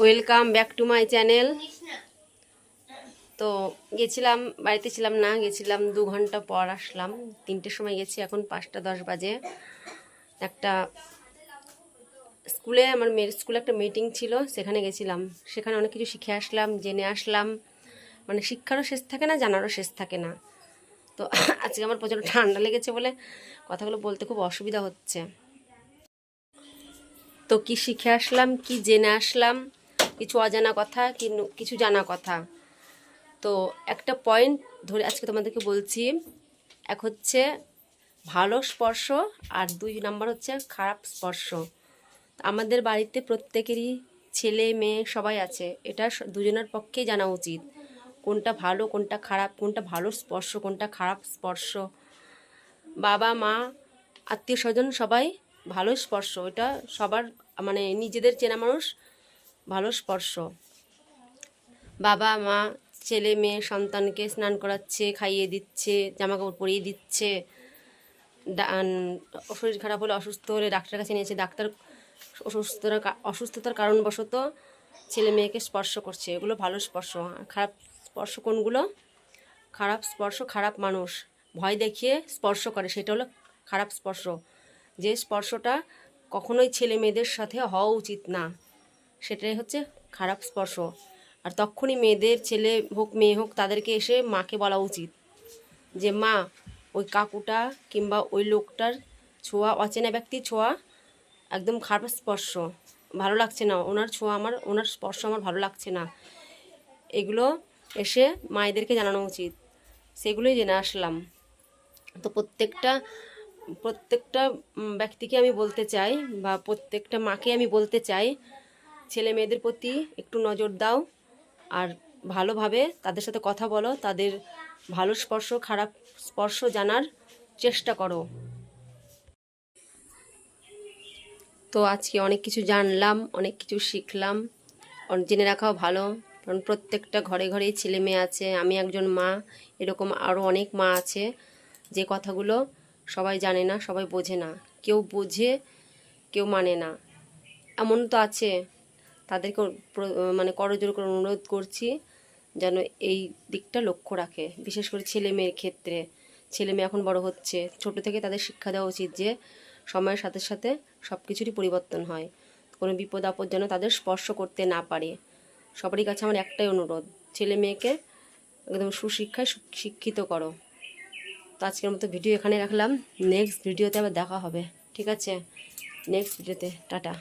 Welcome back to my channel তো গেছিলাম, বাড়িতে ছিলাম না, গেছিলাম দু ঘণ্টা পর আসলাম। তিনটের সময় গেছি, এখন পাঁচটা দশ বাজে। একটা স্কুলে, আমার মেয়ের স্কুলে একটা মিটিং ছিল, সেখানে গেছিলাম। সেখানে অনেক কিছু শিখে আসলাম, জেনে আসলাম। মানে শিক্ষারও শেষ থাকে না, জানারও শেষ থাকে না। তো আজকে আমার প্রচণ্ড ঠান্ডা লেগেছে বলে কথাগুলো বলতে খুব অসুবিধা হচ্ছে। তো কি শিখে আসলাম, কি জেনে আসলাম, কিছু অজানা কথা, কি কিছু জানা কথা। তো একটা পয়েন্ট ধরে আজকে তোমাদেরকে বলছি, এক হচ্ছে ভালো স্পর্শ আর দুই নাম্বার হচ্ছে খারাপ স্পর্শ। আমাদের বাড়িতে প্রত্যেকেরই ছেলে, মেয়ে সবাই আছে, এটা দুজনের পক্ষেই জানা উচিত, কোনটা ভালো, কোনটা খারাপ, কোনটা ভালো স্পর্শ, কোনটা খারাপ স্পর্শ। বাবা, মা আত্মীয় স্বজন সবাই ভালো স্পর্শ, এটা সবার মানে নিজেদের চেনা মানুষ ভালো স্পর্শ। বাবা, মা, ছেলে, মেয়ে, সন্তানকে স্নান করাচ্ছে, খাইয়ে দিচ্ছে জামা কাপড় পরিয়ে দিচ্ছে শরীর খারাপ হলে অসুস্থ হলে ডাক্তারের কাছে নিয়েছে ডাক্তার অসুস্থতার অসুস্থতার কারণবশত ছেলে মেয়েকে স্পর্শ করছে। এগুলো ভালো স্পর্শ, খারাপ স্পর্শ কোনগুলো? খারাপ স্পর্শ, খারাপ মানুষ। ভয় দেখিয়ে স্পর্শ করে, সেটা হলো খারাপ স্পর্শ। যে স্পর্শটা কখনোই ছেলে মেয়েদের সাথে হওয়া উচিত না, সেটাই হচ্ছে খারাপ স্পর্শ। আর তখনই মেয়েদের ছেলে হোক, মেয়ে হোক, তাদেরকে এসে মাকে বলা উচিত যে, মা, ওই কাকুটা কিংবা ওই লোকটার ছোঁয়া, অচেনা ব্যক্তির ছোঁয়া একদম খারাপ স্পর্শ। ভালো লাগছে না। ওনার ছোঁয়া আমার, ওনার স্পর্শ আমার ভালো লাগছে না। এগুলো এসে মায়েদেরকে জানানো উচিত। সেগুলোই জেনে আসলাম। তো প্রত্যেকটা প্রত্যেকটা ব্যক্তিকে আমি বলতে চাই বা প্রত্যেকটা মাকে আমি বলতে চাই, ছেলে মেয়েদের প্রতি একটু নজর দাও আর ভালোভাবে তাদের সাথে কথা বলো, তাদের ভালো স্পর্শ, খারাপ স্পর্শ জানার চেষ্টা করো। তো আজকে অনেক কিছু জানলাম, অনেক কিছু শিখলাম জেনে রাখাও ভালো। কারণ প্রত্যেকটা ঘরে ঘরেই ছেলে মেয়ে আছে, আমি একজন মা, এরকম আরও অনেক মা আছে, যে কথাগুলো সবাই জানে না, সবাই বোঝে না। কেউ বোঝে, কেউ মানে না। এমন তো আছে। তাদেরকে মানে করজোর করে অনুরোধ করছি যেন এই দিকটা লক্ষ্য রাখে। বিশেষ করে ছেলে মেয়ের ক্ষেত্রে। ছেলে মেয়ে এখন বড় হচ্ছে। ছোট থেকে তাদের শিক্ষা দেওয়া উচিত যে সময়ের সাথে সাথে সব কিছুরই পরিবর্তন হয়। কোনো বিপদ আপদ যেন তাদের স্পর্শ করতে না পারে। সবারই কাছে আমার একটাই অনুরোধ। ছেলে মেয়েকে একদম সুশিক্ষায় শিক্ষিত করো। তো আজকের মতো ভিডিও এখানে রাখলাম। নেক্সট ভিডিওতে আবার দেখা হবে। ঠিক আছে? নেক্সট ভিডিওতে। টাটা।